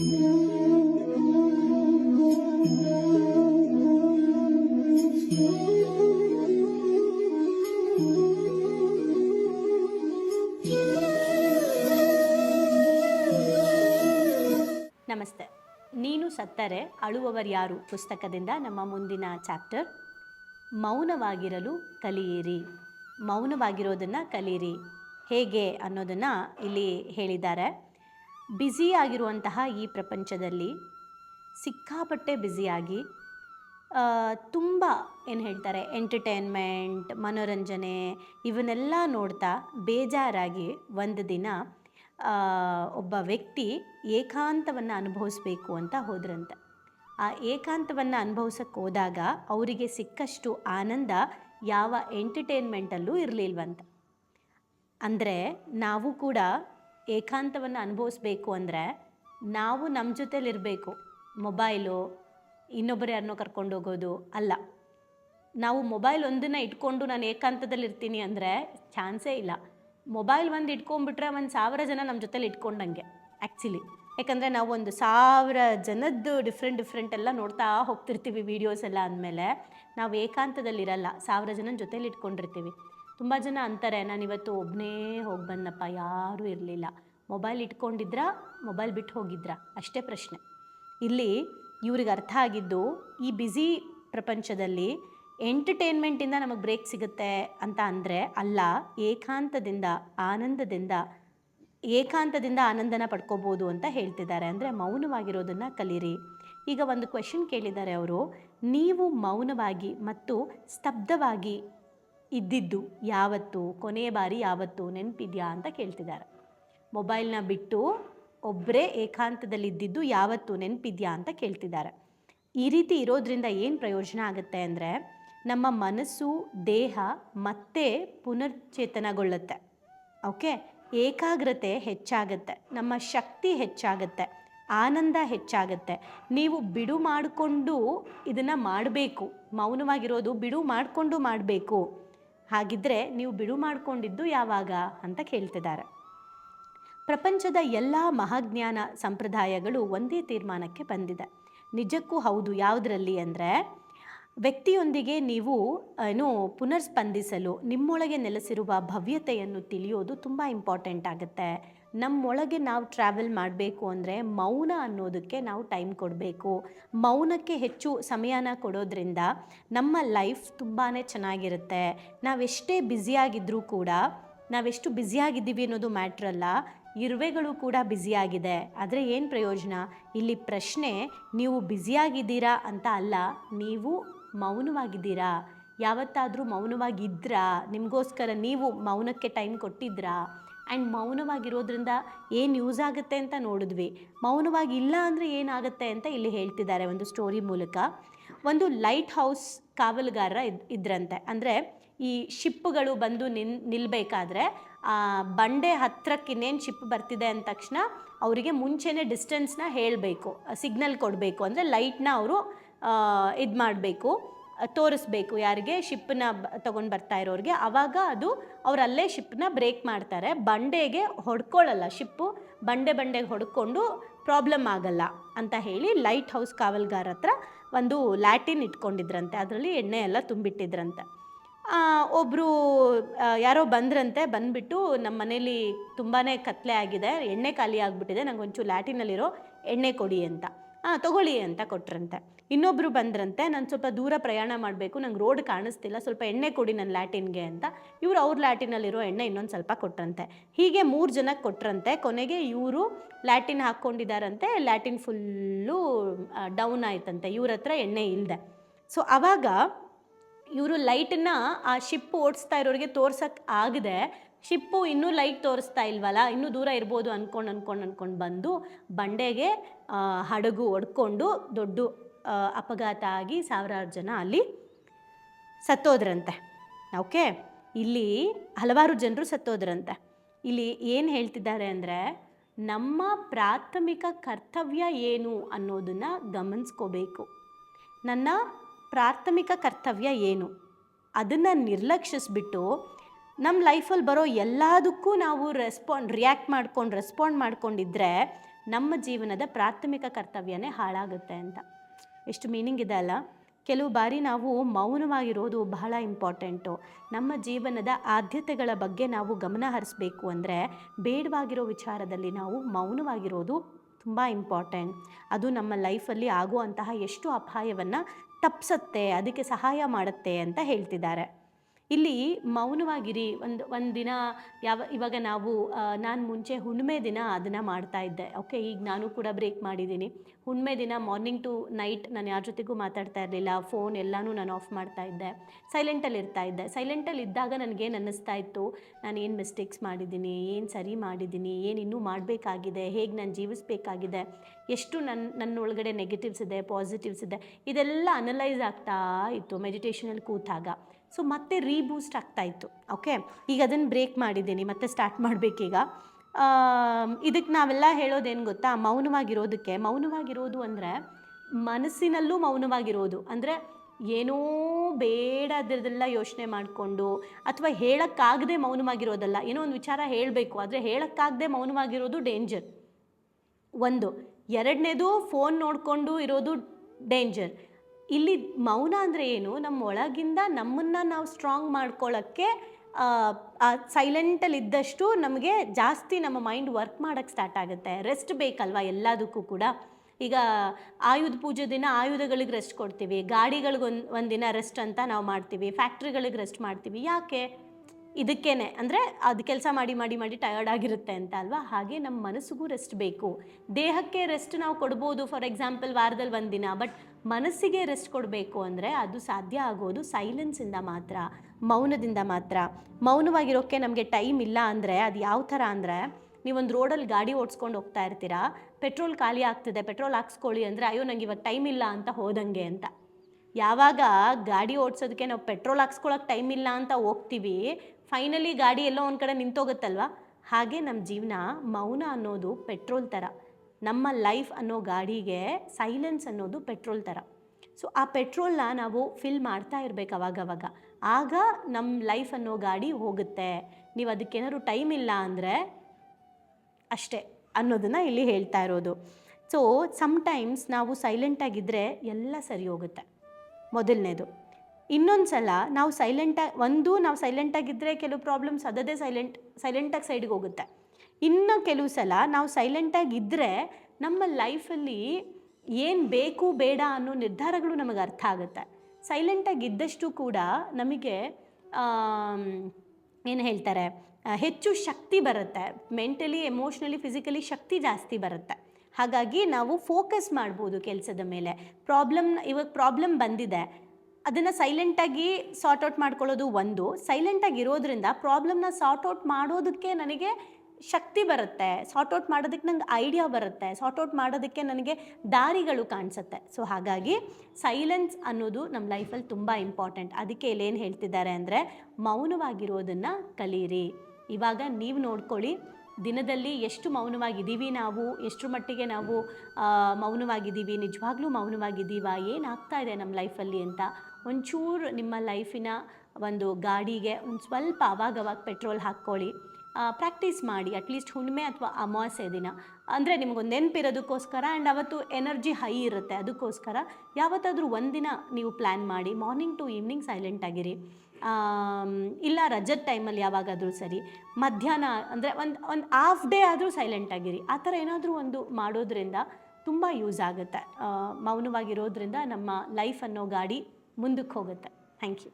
ನಮಸ್ತೆ. ನೀನು ಸತ್ತರೆ ಅಳುವವರ್ಯಾರು ಪುಸ್ತಕದಿಂದ ನಮ್ಮ ಮುಂದಿನ ಚಾಪ್ಟರ್. ಮೌನವಾಗಿರಲು ಕಲಿಯಿರಿ. ಮೌನವಾಗಿರೋದನ್ನು ಕಲಿಯಿರಿ. ಹೇಗೆ ಅನ್ನೋದನ್ನು ಇಲ್ಲಿ ಹೇಳಿದ್ದಾರೆ. ಬ್ಯುಸಿ ಆಗಿರುವಂತಹ ಈ ಪ್ರಪಂಚದಲ್ಲಿ ಸಿಕ್ಕಾಪಟ್ಟೆ ಬ್ಯುಸಿಯಾಗಿ ತುಂಬ ಏನು ಹೇಳ್ತಾರೆ, ಎಂಟರ್ಟೈನ್ಮೆಂಟ್, ಮನೋರಂಜನೆ ಇವನ್ನೆಲ್ಲ ನೋಡ್ತಾ ಬೇಜಾರಾಗಿ ಒಂದು ದಿನ ಒಬ್ಬ ವ್ಯಕ್ತಿ ಏಕಾಂತವನ್ನು ಅನುಭವಿಸ್ಬೇಕು ಅಂತ ಹೋದ್ರಂತೆ. ಆ ಏಕಾಂತವನ್ನು ಅನುಭವಿಸೋಕ್ಕೆ ಹೋದಾಗ ಅವರಿಗೆ ಸಿಕ್ಕಷ್ಟು ಆನಂದ ಯಾವ ಎಂಟರ್ಟೈನ್ಮೆಂಟಲ್ಲೂ ಇರಲಿಲ್ವಂತ. ಅಂದರೆ ನಾವು ಕೂಡ ಏಕಾಂತವನ್ನು ಅನುಭವಿಸ್ಬೇಕು ಅಂದರೆ ನಾವು ನಮ್ಮ ಜೊತೆಲಿರಬೇಕು. ಮೊಬೈಲು ಇನ್ನೊಬ್ಬರು ಯಾರನ್ನೋ ಕರ್ಕೊಂಡು ಹೋಗೋದು ಅಲ್ಲ. ನಾವು ಮೊಬೈಲ್ ಒಂದನ್ನು ಇಟ್ಕೊಂಡು ನಾನು ಏಕಾಂತದಲ್ಲಿ ಇರ್ತೀನಿ ಅಂದರೆ ಚಾನ್ಸೇ ಇಲ್ಲ. ಮೊಬೈಲ್ ಒಂದು ಇಟ್ಕೊಂಡ್ಬಿಟ್ರೆ ಒಂದು ಸಾವಿರ ಜನ ನಮ್ಮ ಜೊತೆಲಿ ಇಟ್ಕೊಂಡಂಗೆ ಆ್ಯಕ್ಚುಲಿ ಯಾಕಂದರೆ ನಾವು ಒಂದು ಸಾವಿರ ಜನದ್ದು ಡಿಫ್ರೆಂಟ್ ಡಿಫ್ರೆಂಟ್ ಎಲ್ಲ ನೋಡ್ತಾ ಹೋಗ್ತಿರ್ತೀವಿ ವೀಡಿಯೋಸ್ ಎಲ್ಲ ಅಂದಮೇಲೆ. ನಾವು ಏಕಾಂತದಲ್ಲಿರಲ್ಲ, ಸಾವಿರ ಜನನ ಜೊತೇಲಿ ಇಟ್ಕೊಂಡಿರ್ತೀವಿ. ತುಂಬ ಜನ ಅಂತಾರೆ, ನಾನು ಇವತ್ತು ಒಬ್ಬನೇ ಹೋಗಿ ಬಂದಪ್ಪ ಯಾರೂ ಇರಲಿಲ್ಲ. ಮೊಬೈಲ್ ಇಟ್ಕೊಂಡಿದ್ರಾ, ಮೊಬೈಲ್ ಬಿಟ್ಟು ಹೋಗಿದ್ರಾ? ಅಷ್ಟೇ ಪ್ರಶ್ನೆ. ಇಲ್ಲಿ ಇವ್ರಿಗೆ ಅರ್ಥ ಆಗಿದ್ದು, ಈ ಬ್ಯುಸಿ ಪ್ರಪಂಚದಲ್ಲಿ ಎಂಟರ್ಟೈನ್ಮೆಂಟಿಂದ ನಮಗೆ ಬ್ರೇಕ್ ಸಿಗುತ್ತೆ ಅಂತ ಅಂದರೆ ಅಲ್ಲ, ಏಕಾಂತದಿಂದ ಆನಂದದಿಂದ, ಏಕಾಂತದಿಂದ ಆನಂದನ ಪಡ್ಕೋಬೋದು ಅಂತ ಹೇಳ್ತಿದ್ದಾರೆ. ಅಂದರೆ ಮೌನವಾಗಿರೋದನ್ನು ಕಲೀರಿ. ಈಗ ಒಂದು ಕ್ವೆಶನ್ ಕೇಳಿದ್ದಾರೆ ಅವರು. ನೀವು ಮೌನವಾಗಿ ಮತ್ತು ಸ್ತಬ್ಧವಾಗಿ ಇದ್ದಿದ್ದು ಯಾವತ್ತು, ಕೊನೆಯ ಬಾರಿ ಯಾವತ್ತು ನೆನಪಿದೆಯಾ ಅಂತ ಕೇಳ್ತಿದ್ದಾರೆ. ಮೊಬೈಲ್ನ ಬಿಟ್ಟು ಒಬ್ಬರೇ ಏಕಾಂತದಲ್ಲಿದ್ದಿದ್ದು ಯಾವತ್ತು ನೆನಪಿದೆಯಾ ಅಂತ ಕೇಳ್ತಿದ್ದಾರೆ. ಈ ರೀತಿ ಇರೋದ್ರಿಂದ ಏನು ಪ್ರಯೋಜನ ಆಗುತ್ತೆ ಅಂದರೆ, ನಮ್ಮ ಮನಸ್ಸು, ದೇಹ ಮತ್ತೆ ಪುನರ್ಚೇತನಗೊಳ್ಳುತ್ತೆ. ಓಕೆ? ಏಕಾಗ್ರತೆ ಹೆಚ್ಚಾಗುತ್ತೆ, ನಮ್ಮ ಶಕ್ತಿ ಹೆಚ್ಚಾಗುತ್ತೆ, ಆನಂದ ಹೆಚ್ಚಾಗುತ್ತೆ. ನೀವು ಬಿಡು ಮಾಡಿಕೊಂಡು ಇದನ್ನು ಮಾಡಬೇಕು, ಮೌನವಾಗಿರೋದು ಬಿಡು ಮಾಡಿಕೊಂಡು ಮಾಡಬೇಕು. ಹಾಗಿದ್ದರೆ ನೀವು ಬಿಡು ಮಾಡಿಕೊಂಡಿದ್ದು ಯಾವಾಗ ಅಂತ ಕೇಳ್ತಿದ್ದಾರೆ. ಪ್ರಪಂಚದ ಎಲ್ಲ ಮಹಾಜ್ಞಾನ ಸಂಪ್ರದಾಯಗಳು ಒಂದೇ ತೀರ್ಮಾನಕ್ಕೆ ಬಂದಿದೆ. ನಿಜಕ್ಕೂ ಹೌದು ಯಾವುದರಲ್ಲಿ ಅಂದರೆ, ವ್ಯಕ್ತಿಯೊಂದಿಗೆ ನೀವು, ಏನು, ಪುನರ್ಸ್ಪಂದಿಸಲು ನಿಮ್ಮೊಳಗೆ ನೆಲೆಸಿರುವ ಭವ್ಯತೆಯನ್ನು ತಿಳಿಯೋದು ತುಂಬ ಇಂಪಾರ್ಟೆಂಟ್ ಆಗುತ್ತೆ. ನಮ್ಮೊಳಗೆ ನಾವು ಟ್ರಾವೆಲ್ ಮಾಡಬೇಕು ಅಂದರೆ ಮೌನ ಅನ್ನೋದಕ್ಕೆ ನಾವು ಟೈಮ್ ಕೊಡಬೇಕು. ಮೌನಕ್ಕೆ ಹೆಚ್ಚು ಸಮಯನ ಕೊಡೋದ್ರಿಂದ ನಮ್ಮ ಲೈಫ್ ತುಂಬಾ ಚೆನ್ನಾಗಿರುತ್ತೆ. ನಾವೆಷ್ಟೇ ಬ್ಯುಸಿಯಾಗಿದ್ದರೂ ಕೂಡ, ನಾವೆಷ್ಟು ಬ್ಯುಸಿಯಾಗಿದ್ದೀವಿ ಅನ್ನೋದು ಮ್ಯಾಟ್ರಲ್ಲ ಇರುವೆಗಳು ಕೂಡ ಬ್ಯುಸಿಯಾಗಿದೆ ಆದರೆ ಏನು ಪ್ರಯೋಜನ? ಇಲ್ಲಿ ಪ್ರಶ್ನೆ, ನೀವು ಬ್ಯುಸಿಯಾಗಿದ್ದೀರಾ ಅಂತ ಅಲ್ಲ, ನೀವು ಮೌನವಾಗಿದ್ದೀರಾ? ಯಾವತ್ತಾದರೂ ಮೌನವಾಗಿದ್ರಾ? ನಿಮಗೋಸ್ಕರ ನೀವು ಮೌನಕ್ಕೆ ಟೈಮ್ ಕೊಟ್ಟಿದ್ರಾ? ಆ್ಯಂಡ್ ಮೌನವಾಗಿರೋದ್ರಿಂದ ಏನು ಯೂಸ್ ಆಗುತ್ತೆ ಅಂತ ನೋಡಿದ್ವಿ. ಮೌನವಾಗಿ ಇಲ್ಲ ಅಂದರೆ ಏನಾಗುತ್ತೆ ಅಂತ ಇಲ್ಲಿ ಹೇಳ್ತಿದ್ದಾರೆ ಒಂದು ಸ್ಟೋರಿ ಮೂಲಕ. ಒಂದು ಲೈಟ್ ಹೌಸ್ ಕಾವಲುಗಾರ ಇದ್, ಇದ್ರಂತೆ. ಅಂದರೆ ಈ ಶಿಪ್ಗಳು ಬಂದು ನಿನ್ ನಿಲ್ಲಬೇಕಾದ್ರೆ ಬಂಡೆ ಹತ್ತಿರಕ್ಕೆ ಇನ್ನೇನು ಶಿಪ್ ಬರ್ತಿದೆ ಅಂದ ತಕ್ಷಣ ಅವರಿಗೆ ಮುಂಚೆನೇ ಡಿಸ್ಟೆನ್ಸ್ನ ಹೇಳಬೇಕು ಸಿಗ್ನಲ್ ಕೊಡಬೇಕು. ಅಂದರೆ ಲೈಟ್ನ ಅವರು ಇದು ಮಾಡಬೇಕು. ತೋರಿಸ್ಬೇಕು ಯಾರಿಗೆ ಶಿಪ್ಪನ್ನ ತೊಗೊಂಡು ಬರ್ತಾ ಇರೋರಿಗೆ. ಆವಾಗ ಅದು ಅವ್ರು ಅಲ್ಲೇ ಶಿಪ್ನ ಬ್ರೇಕ್ ಮಾಡ್ತಾರೆ. ಬಂಡೆಗೆ ಹೊಡ್ಕೊಳ್ಳಲ್ಲ ಶಿಪ್ಪು, ಬಂಡೆ ಬಂಡೆಗೆ ಹೊಡ್ಕೊಂಡು ಪ್ರಾಬ್ಲಮ್ ಆಗಲ್ಲ ಅಂತ ಹೇಳಿ ಲೈಟ್ ಹೌಸ್ ಕಾವಲ್ಗಾರ ಹತ್ರ ಒಂದು ಲ್ಯಾಟಿನ್ ಇಟ್ಕೊಂಡಿದ್ರಂತೆ. ಅದರಲ್ಲಿ ಎಣ್ಣೆ ಎಲ್ಲ ತುಂಬಿಟ್ಟಿದ್ರಂತೆ. ಒಬ್ಬರು ಯಾರೋ ಬಂದ್ರಂತೆ, ಬಂದುಬಿಟ್ಟು ನಮ್ಮ ಮನೇಲಿ ತುಂಬಾ ಕತ್ತಲೆ ಆಗಿದೆ. ಎಣ್ಣೆ ಖಾಲಿ ಆಗಿಬಿಟ್ಟಿದೆ. ನಂಗೆ ಒಂಚೂರು ಲ್ಯಾಟಿನಲ್ಲಿರೋ ಎಣ್ಣೆ ಕೊಡಿ ಅಂತ. ಹಾಂ ತಗೊಳ್ಳಿ ಅಂತ ಕೊಟ್ರಂತೆ. ಇನ್ನೊಬ್ಬರು ಬಂದ್ರಂತೆ, ನಾನು ಸ್ವಲ್ಪ ದೂರ ಪ್ರಯಾಣ ಮಾಡಬೇಕು, ನಂಗೆ ರೋಡ್ ಕಾಣಿಸ್ತಿಲ್ಲ, ಸ್ವಲ್ಪ ಎಣ್ಣೆ ಕೊಡಿ ನನ್ನ ಲ್ಯಾಟಿನ್ಗೆ ಅಂತ ಇವರು ಅವ್ರ ಲ್ಯಾಟಿನಲ್ಲಿರೋ ಎಣ್ಣೆ ಇನ್ನೊಂದು ಸ್ವಲ್ಪ ಕೊಟ್ರಂತೆ. ಹೀಗೆ ಮೂರು ಜನಕ್ಕೆ ಕೊಟ್ರಂತೆ, ಕೊನೆಗೆ ಇವರು ಲ್ಯಾಟಿನ್ ಹಾಕ್ಕೊಂಡಿದ್ದಾರಂತೆ ಲ್ಯಾಟಿನ್ ಫುಲ್ಲು ಡೌನ್ ಆಯ್ತಂತೆ, ಇವ್ರ ಹತ್ರ ಎಣ್ಣೆ ಇಲ್ಲದೆ ಸೊ ಆವಾಗ ಇವರು ಲೈಟನ್ನ ಆ ಶಿಪ್ ಓಡಿಸ್ತಾ ಇರೋರಿಗೆ ತೋರ್ಸಕ್ಕೆ ಆಗದೆ ಶಿಪ್ಪು ಇನ್ನೂ ಲೈಟ್ ತೋರಿಸ್ತಾ ಇಲ್ವಲ್ಲ, ಇನ್ನೂ ದೂರ ಇರ್ಬೋದು ಅಂದ್ಕೊಂಡು ಅಂದ್ಕೊಂಡು ಅಂದ್ಕೊಂಡು ಬಂದು ಬಂಡೆಗೆ ಹಡಗು ಒಡ್ಕೊಂಡು ದೊಡ್ಡ ಅಪಘಾತ ಆಗಿ ಸಾವಿರಾರು ಜನ ಅಲ್ಲಿ ಸತ್ತೋದ್ರಂತೆ. ಓಕೆ? ಇಲ್ಲಿ ಹಲವಾರು ಜನರು ಸತ್ತೋದ್ರಂತೆ. ಇಲ್ಲಿ ಏನು ಹೇಳ್ತಿದ್ದಾರೆ ಅಂದರೆ, ನಮ್ಮ ಪ್ರಾಥಮಿಕ ಕರ್ತವ್ಯ ಏನು ಅನ್ನೋದನ್ನು ಗಮನಿಸ್ಕೋಬೇಕು. ನನ್ನ ಪ್ರಾಥಮಿಕ ಕರ್ತವ್ಯ ಏನು? ಅದನ್ನು ನಿರ್ಲಕ್ಷಿಸ್ಬಿಟ್ಟು ನಮ್ಮ ಲೈಫಲ್ಲಿ ಬರೋ ಎಲ್ಲದಕ್ಕೂ ನಾವು ರೆಸ್ಪಾಂಡ್ ರಿಯಾಕ್ಟ್ ಮಾಡ್ಕೊಂಡು ರೆಸ್ಪಾಂಡ್ ಮಾಡ್ಕೊಂಡಿದ್ರೆ ನಮ್ಮ ಜೀವನದ ಪ್ರಾಥಮಿಕ ಕರ್ತವ್ಯನೇ ಹಾಳಾಗುತ್ತೆ ಅಂತ. ಎಷ್ಟು ಮೀನಿಂಗ್ ಇದೆ ಅಲ್ಲ? ಕೆಲವು ಬಾರಿ ನಾವು ಮೌನವಾಗಿರೋದು ಬಹಳ ಇಂಪಾರ್ಟೆಂಟು ನಮ್ಮ ಜೀವನದ ಆದ್ಯತೆಗಳ ಬಗ್ಗೆ ನಾವು ಗಮನ ಹರಿಸ್ಬೇಕು ಅಂದರೆ ಬೇಡವಾಗಿರೋ ವಿಚಾರದಲ್ಲಿ ನಾವು ಮೌನವಾಗಿರೋದು ತುಂಬ ಇಂಪಾರ್ಟೆಂಟ್ ಅದು ನಮ್ಮ ಲೈಫಲ್ಲಿ ಆಗುವಂತಹ ಎಷ್ಟು ಅಪಾಯವನ್ನು ತಪ್ಪಿಸುತ್ತೆ ಅದಕ್ಕೆ ಸಹಾಯ ಮಾಡುತ್ತೆ ಅಂತ ಹೇಳ್ತಿದ್ದಾರೆ. ಇಲ್ಲಿ ಮೌನವಾಗಿರಿ. ಒಂದು ಒಂದು ದಿನ ಯಾವ, ಇವಾಗ ನಾವು ನಾನು ಮುಂಚೆ ಹುಣ್ಣಿಮೆ ದಿನ ಅದನ್ನು ಮಾಡ್ತಾ ಇದ್ದೆ. ಓಕೆ, ಈಗ ನಾನು ಕೂಡ ಬ್ರೇಕ್ ಮಾಡಿದ್ದೀನಿ. ಹುಣ್ಣಿಮೆ ದಿನ ಮಾರ್ನಿಂಗ್ ಟು ನೈಟ್ ನಾನು ಯಾರ ಜೊತೆಗೂ ಮಾತಾಡ್ತಾ ಇರಲಿಲ್ಲ. ಫೋನ್ ಎಲ್ಲನೂ ನಾನು ಆಫ್ ಮಾಡ್ತಾ ಇದ್ದೆ. ಸೈಲೆಂಟಲ್ಲಿ ಇರ್ತಾ ಇದ್ದೆ. ಸೈಲೆಂಟಲ್ಲಿ ಇದ್ದಾಗ ನನಗೇನು ಅನ್ನಿಸ್ತಾ ಇತ್ತು? ನಾನು ಏನು ಮಿಸ್ಟೇಕ್ಸ್ ಮಾಡಿದ್ದೀನಿ? ಏನು ಸರಿ ಮಾಡಿದ್ದೀನಿ? ಏನು ಇನ್ನೂ ಮಾಡಬೇಕಾಗಿದೆ? ಹೇಗೆ ನಾನು ಜೀವಿಸಬೇಕಾಗಿದೆ? ಎಷ್ಟು ನನ್ನ ನನ್ನೊಳಗಡೆ ನೆಗೆಟಿವ್ಸ್ ಇದೆ ಪಾಸಿಟಿವ್ಸ್ ಇದೆ, ಇದೆಲ್ಲ ಅನಲೈಸ್ ಆಗ್ತಾ ಇತ್ತು ಮೆಡಿಟೇಷನಲ್ಲಿ ಕೂತಾಗ. ಸೊ ಮತ್ತೆ ರೀಬೂಸ್ಟ್ ಆಗ್ತಾ ಇತ್ತು. ಓಕೆ ಈಗ ಅದನ್ನು ಬ್ರೇಕ್ ಮಾಡಿದ್ದೀನಿ, ಮತ್ತೆ ಸ್ಟಾರ್ಟ್ ಮಾಡಬೇಕೀಗ. ಇದಕ್ಕೆ ನಾವೆಲ್ಲ ಹೇಳೋದೇನು ಗೊತ್ತಾ? ಮೌನವಾಗಿರೋದಕ್ಕೆ, ಮೌನವಾಗಿರೋದು ಅಂದರೆ ಮನಸ್ಸಿನಲ್ಲೂ ಮೌನವಾಗಿರೋದು. ಅಂದರೆ ಏನೋ ಬೇಡದಿರೋದೆಲ್ಲ ಯೋಚನೆ ಮಾಡಿಕೊಂಡು, ಅಥವಾ ಹೇಳೋಕ್ಕಾಗದೆ ಮೌನವಾಗಿರೋದಲ್ಲ. ಏನೋ ಒಂದು ವಿಚಾರ ಹೇಳಬೇಕು, ಆದರೆ ಹೇಳೋಕ್ಕಾಗದೆ ಮೌನವಾಗಿರೋದು ಡೇಂಜರ್ ಒಂದು ಎರಡನೇದು ಫೋನ್ ನೋಡಿಕೊಂಡು ಇರೋದು ಡೇಂಜರ್ ಇಲ್ಲಿ ಮೌನ ಅಂದರೆ ಏನು? ನಮ್ಮ ಒಳಗಿಂದ ನಮ್ಮನ್ನು ನಾವು ಸ್ಟ್ರಾಂಗ್ ಮಾಡ್ಕೊಳ್ಳೋಕ್ಕೆ ಸೈಲೆಂಟಲ್ಲಿ ಇದ್ದಷ್ಟು ನಮಗೆ ಜಾಸ್ತಿ ನಮ್ಮ ಮೈಂಡ್ ವರ್ಕ್ ಮಾಡೋಕ್ಕೆ ಸ್ಟಾರ್ಟ್ ಆಗುತ್ತೆ. ರೆಸ್ಟ್ ಬೇಕಲ್ವಾ ಎಲ್ಲದಕ್ಕೂ ಕೂಡ? ಈಗ ಆಯುಧ ಪೂಜೆ ದಿನ ಆಯುಧಗಳಿಗೆ ರೆಸ್ಟ್ ಕೊಡ್ತೀವಿ. ಗಾಡಿಗಳಿಗೆ ಒಂದು ಒಂದು ದಿನ ರೆಸ್ಟ್ ಅಂತ ನಾವು ಮಾಡ್ತೀವಿ. ಫ್ಯಾಕ್ಟ್ರಿಗಳಿಗೆ ರೆಸ್ಟ್ ಮಾಡ್ತೀವಿ. ಯಾಕೆ? ಇದಕ್ಕೇನೆ, ಅಂದರೆ ಅದು ಕೆಲಸ ಮಾಡಿ ಮಾಡಿ ಮಾಡಿ ಟಯರ್ಡ್ ಆಗಿರುತ್ತೆ ಅಂತ ಅಲ್ವಾ? ಹಾಗೆ ನಮ್ಮ ಮನಸ್ಸಿಗೂ ರೆಸ್ಟ್ ಬೇಕು. ದೇಹಕ್ಕೆ ರೆಸ್ಟ್ ನಾವು ಕೊಡ್ಬೋದು ಫಾರ್ ಎಕ್ಸಾಂಪಲ್ ವಾರದಲ್ಲಿ ಒಂದು ದಿನ ಬಟ್ ಮನಸ್ಸಿಗೆ ರೆಸ್ಟ್ ಕೊಡಬೇಕು ಅಂದರೆ ಅದು ಸಾಧ್ಯ ಆಗೋದು ಸೈಲೆನ್ಸಿಂದ ಮಾತ್ರ, ಮೌನದಿಂದ ಮಾತ್ರ. ಮೌನವಾಗಿರೋಕ್ಕೆ ನಮಗೆ ಟೈಮ್ ಇಲ್ಲ ಅಂದರೆ, ಅದು ಯಾವ ಥರ ಅಂದರೆ, ನೀವೊಂದು ರೋಡಲ್ಲಿ ಗಾಡಿ ಓಡಿಸ್ಕೊಂಡು ಹೋಗ್ತಾ ಇರ್ತೀರಾ? ಪೆಟ್ರೋಲ್ ಖಾಲಿ ಆಗ್ತಿದೆ ಪೆಟ್ರೋಲ್ ಹಾಕ್ಸ್ಕೊಳ್ಳಿ ಅಂದರೆ, ಅಯ್ಯೋ, ನಂಗೆ ಇವಾಗ ಟೈಮ್ ಇಲ್ಲ ಅಂತ ಹೋದಂಗೆ ಅಂತ. ಯಾವಾಗ ಗಾಡಿ ಓಡಿಸೋದಕ್ಕೆ ನಾವು ಪೆಟ್ರೋಲ್ ಹಾಕ್ಸ್ಕೊಳಕ್ಕೆ ಟೈಮ್ ಇಲ್ಲ ಅಂತ ಹೋಗ್ತೀವಿ ಫೈನಲಿ ಗಾಡಿ ಎಲ್ಲೋ ಒಂದು ಕಡೆ ನಿಂತೋಗುತ್ತಲ್ವ? ಹಾಗೆ ನಮ್ಮ ಜೀವನ ಮೌನ ಅನ್ನೋದು ಪೆಟ್ರೋಲ್ ಥರ ನಮ್ಮ ಲೈಫ್ ಅನ್ನೋ ಗಾಡಿಗೆ ಸೈಲೆನ್ಸ್ ಅನ್ನೋದು ಪೆಟ್ರೋಲ್ ಥರ ಸೊ ಆ ಪೆಟ್ರೋಲ್ನ ನಾವು ಫಿಲ್ ಮಾಡ್ತಾ ಇರಬೇಕು ಅವಾಗವಾಗ ಆಗ ನಮ್ಮ ಲೈಫ್ ಅನ್ನೋ ಗಾಡಿ ಹೋಗುತ್ತೆ. ನೀವು ಅದಕ್ಕೇನಾದ್ರು ಟೈಮ್ ಇಲ್ಲ ಅಂದರೆ ಅಷ್ಟೇ ಅನ್ನೋದನ್ನು ಇಲ್ಲಿ ಹೇಳ್ತಾ ಇರೋದು. ಸೊ ಸಮ್ಟೈಮ್ಸ್ ನಾವು ಸೈಲೆಂಟಾಗಿದ್ದರೆ ಎಲ್ಲ ಸರಿ ಹೋಗುತ್ತೆ. ಮೊದಲನೇದು. ಇನ್ನೊಂದು ಸಲ ನಾವು ಸೈಲೆಂಟಾಗಿ ಒಂದು ನಾವು ಸೈಲೆಂಟಾಗಿದ್ದರೆ ಕೆಲವು ಪ್ರಾಬ್ಲಮ್ಸ್ ಅದದೇ ಸೈಲೆಂಟ್ ಸೈಲೆಂಟಾಗಿ ಸೈಡ್ಗೆ ಹೋಗುತ್ತೆ. ಇನ್ನು ಕೆಲವು ಸಲ ನಾವು ಸೈಲೆಂಟಾಗಿದ್ದರೆ ನಮ್ಮ ಲೈಫಲ್ಲಿ ಏನು ಬೇಕು ಬೇಡ ಅನ್ನೋ ನಿರ್ಧಾರಗಳು ನಮಗೆ ಅರ್ಥ ಆಗುತ್ತೆ. ಸೈಲೆಂಟಾಗಿದ್ದಷ್ಟು ಕೂಡ ನಮಗೆ ಏನು ಹೇಳ್ತಾರೆ ಹೆಚ್ಚು ಶಕ್ತಿ ಬರುತ್ತೆ. ಮೆಂಟಲಿ ಎಮೋಷ್ನಲಿ ಫಿಸಿಕಲಿ ಶಕ್ತಿ ಜಾಸ್ತಿ ಬರುತ್ತೆ. ಹಾಗಾಗಿ ನಾವು ಫೋಕಸ್ ಮಾಡ್ಬೋದು ಕೆಲಸದ ಮೇಲೆ. ಪ್ರಾಬ್ಲಮ್ ಇವಾಗ ಪ್ರಾಬ್ಲಮ್ ಬಂದಿದೆ. ಅದನ್ನು ಸೈಲೆಂಟಾಗಿ ಸಾರ್ಟ್ ಔಟ್ ಮಾಡ್ಕೊಳ್ಳೋದು ಒಂದು. ಸೈಲೆಂಟಾಗಿ ಇರೋದ್ರಿಂದ ಪ್ರಾಬ್ಲಮ್ನ ಸಾರ್ಟ್ ಔಟ್ ಮಾಡೋದಕ್ಕೆ ನನಗೆ ಶಕ್ತಿ ಬರುತ್ತೆ. ಸಾರ್ಟ್ ಔಟ್ ಮಾಡೋದಕ್ಕೆ ನಂಗೆ ಐಡಿಯಾ ಬರುತ್ತೆ. ಸಾರ್ಟ್ ಔಟ್ ಮಾಡೋದಕ್ಕೆ ನನಗೆ ದಾರಿಗಳು ಕಾಣಿಸುತ್ತೆ. ಸೊ ಹಾಗಾಗಿ ಸೈಲೆನ್ಸ್ ಅನ್ನೋದು ನಮ್ಮ ಲೈಫಲ್ಲಿ ತುಂಬ ಇಂಪಾರ್ಟೆಂಟ್ ಅದಕ್ಕೆ ಇಲ್ಲೇನು ಹೇಳ್ತಿದ್ದಾರೆ ಅಂದರೆ ಮೌನವಾಗಿರೋದನ್ನು ಕಲೀರಿ. ಇವಾಗ ನೀವು ನೋಡ್ಕೊಳ್ಳಿ, ದಿನದಲ್ಲಿ ಎಷ್ಟು ಮೌನವಾಗಿದ್ದೀವಿ ನಾವು? ಎಷ್ಟು ಮಟ್ಟಿಗೆ ನಾವು ಮೌನವಾಗಿದ್ದೀವಿ? ನಿಜವಾಗ್ಲೂ ಮೌನವಾಗಿದ್ದೀವಾ? ಏನಾಗ್ತಾ ಇದೆ ನಮ್ಮ ಲೈಫಲ್ಲಿ ಅಂತ. ಒಂಚೂರು ನಿಮ್ಮ ಲೈಫಿನ ಒಂದು ಗಾಡಿಗೆ ಒಂದು ಸ್ವಲ್ಪ ಅವಾಗವಾಗ ಪೆಟ್ರೋಲ್ ಹಾಕ್ಕೊಳ್ಳಿ. ಪ್ರಾಕ್ಟೀಸ್ ಮಾಡಿ ಅಟ್ಲೀಸ್ಟ್ ಹುಣ್ಣಿಮೆ ಅಥವಾ ಅಮಾವಾಸ್ಯೆ ದಿನ. ಅಂದರೆ ನಿಮಗೊಂದು ನೆನಪಿರೋದಕ್ಕೋಸ್ಕರ ಆ್ಯಂಡ್ ಅವತ್ತು ಎನರ್ಜಿ ಹೈ ಇರುತ್ತೆ. ಅದಕ್ಕೋಸ್ಕರ ಯಾವತ್ತಾದರೂ ಒಂದಿನ ನೀವು ಪ್ಲ್ಯಾನ್ ಮಾಡಿ ಮಾರ್ನಿಂಗ್ ಟು ಈವ್ನಿಂಗ್ ಸೈಲೆಂಟ್ ಆಗಿರಿ. ಇಲ್ಲ ರಜದ ಟೈಮಲ್ಲಿ ಯಾವಾಗಾದರೂ ಸರಿ, ಮಧ್ಯಾಹ್ನ ಅಂದರೆ ಒಂದು ಒಂದು ಹಾಫ್ ಡೇ ಆದರೂ ಸೈಲೆಂಟ್ ಆಗಿರಿ. ಆ ಥರ ಏನಾದರೂ ಒಂದು ಮಾಡೋದ್ರಿಂದ ತುಂಬ ಯೂಸ್ ಆಗುತ್ತೆ. ಮೌನವಾಗಿರೋದ್ರಿಂದ ನಮ್ಮ ಲೈಫ್ ಅನ್ನೋ ಗಾಡಿ ಮುಂದಕ್ಕೆ ಹೋಗುತ್ತೆ. Thank you